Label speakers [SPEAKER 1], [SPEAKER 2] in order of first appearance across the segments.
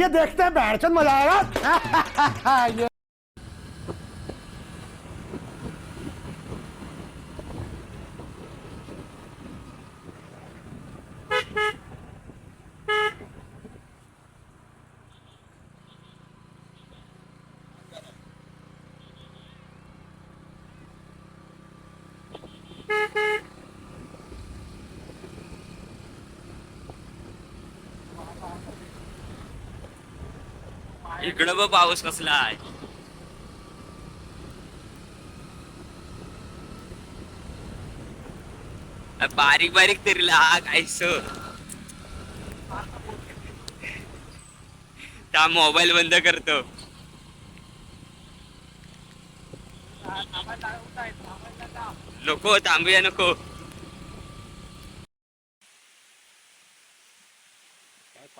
[SPEAKER 1] आइए देखते हैं बैठचंद मजा आएगा ये
[SPEAKER 2] इकडं बघ पाऊस कसला आहे. बारीक बारीक तरी लाग आयस त्या मोबाईल बंद करतो. नको थांबूया नको.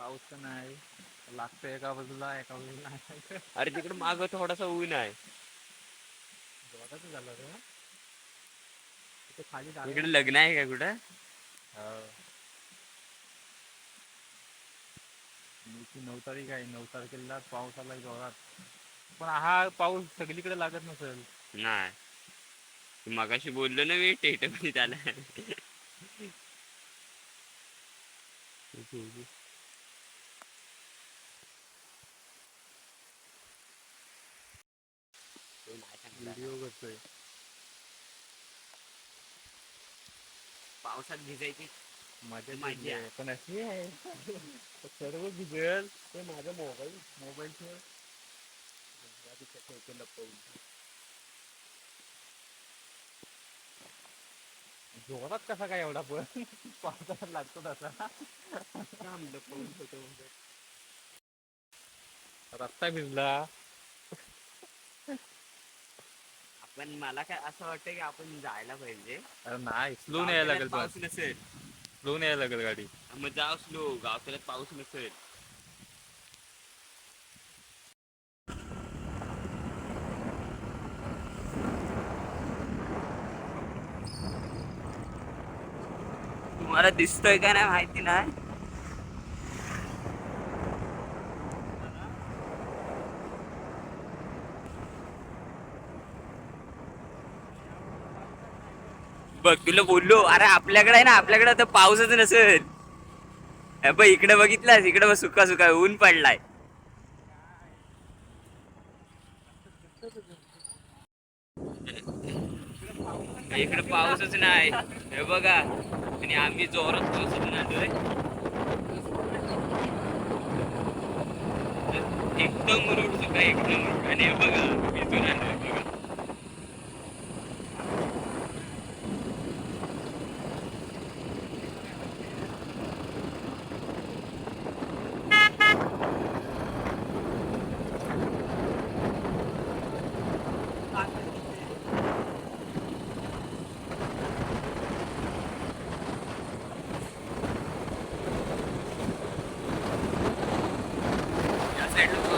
[SPEAKER 3] पाऊस नाही. लागतंय एका बाजूला एका बाजूला नाही.
[SPEAKER 2] अरे तिकडे माग थोडासा ऊन आहे.
[SPEAKER 3] जोराचं झालं रे. तिथे खाली जागा-
[SPEAKER 2] इकडे लग्न आहे का कुठं?
[SPEAKER 3] हो. नऊ तारीख आहे. नऊ तारखेला पाऊस आला जोरात. पण हा पाऊस सगळीकडे लागत नसेल.
[SPEAKER 2] नाही. मगाशी बोललो ना मी टेटमध्ये त्याला
[SPEAKER 3] व्हिडिओ करतोय
[SPEAKER 2] पावसात भिजायची
[SPEAKER 3] मजा
[SPEAKER 2] मजा.
[SPEAKER 3] घेतली आहे. पण अशी आहे सर्व भिजेल ते माझा मोबाईल मोबाईल ठेव ठेवतो लपवून जोरात कसा काय एवढा पण पावसात लागतो तसा लपवून ठेवतो रस्ता भिजला
[SPEAKER 2] आपण मला काय असं वाटतं की आपण जायला पाहिजे.
[SPEAKER 3] अरे नाही स्लो यायला लागेल
[SPEAKER 2] पाऊस
[SPEAKER 3] पण
[SPEAKER 2] नसेल
[SPEAKER 3] स्लो यायला लागेल गाडी.
[SPEAKER 2] मग जाऊ स्लो गावखेड्यात पाऊस नसेल. तुम्हाला दिसतोय का नाही माहिती नाही. बघ तुला बोललो अरे आपल्याकडे आहे ना आपल्याकडे आता पाऊसच नसेल. बघ इकडे बघितलास इकडे बघ सुका सुका ऊन पडलाय. इकडे पाऊसच नाही. हे बघा आणि आम्ही जोरात पाऊस आलोय एकदम रोड सुका एकदम आणि हे बघा मी तुला बघा या साईडला पाऊस